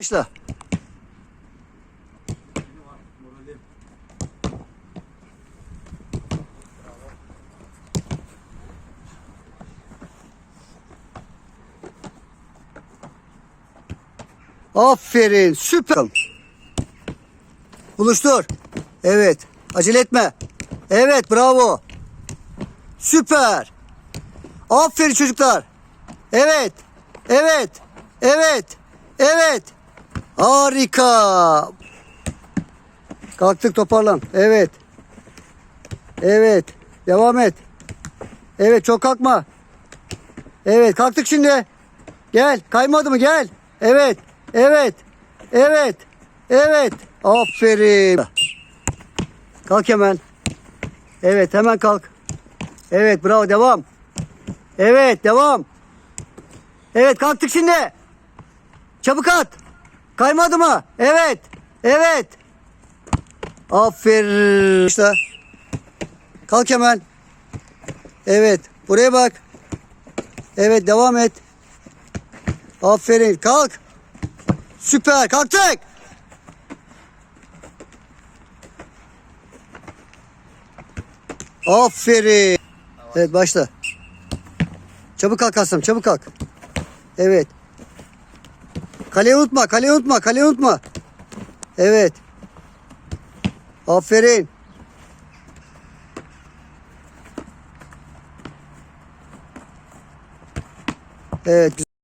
Başla. Aferin. Süper. Buluştur. Evet. Acele etme. Evet. Bravo. Süper. Aferin çocuklar. Evet. Evet. Evet. Evet. Harika. Kalktık toparlan. Evet. Evet. Devam et. Evet çok kalkma. Evet kalktık şimdi. Gel. Kaymadı mı? Gel. Evet. Evet. Evet. Evet. Aferin. Kalk hemen. Evet hemen kalk. Evet bravo devam. Evet devam. Evet kalktık şimdi. Çabuk at. Kaymadı mı? Evet. Evet. Aferin. İşte. Kalk hemen. Evet. Buraya bak. Evet devam et. Aferin. Kalk. Süper. Kalktık. Aferin. Evet başla. Çabuk kalk Asım. Çabuk kalk. Evet. Kaleyi unutma, kaleyi unutma, kaleyi unutma. Evet. Aferin. Evet.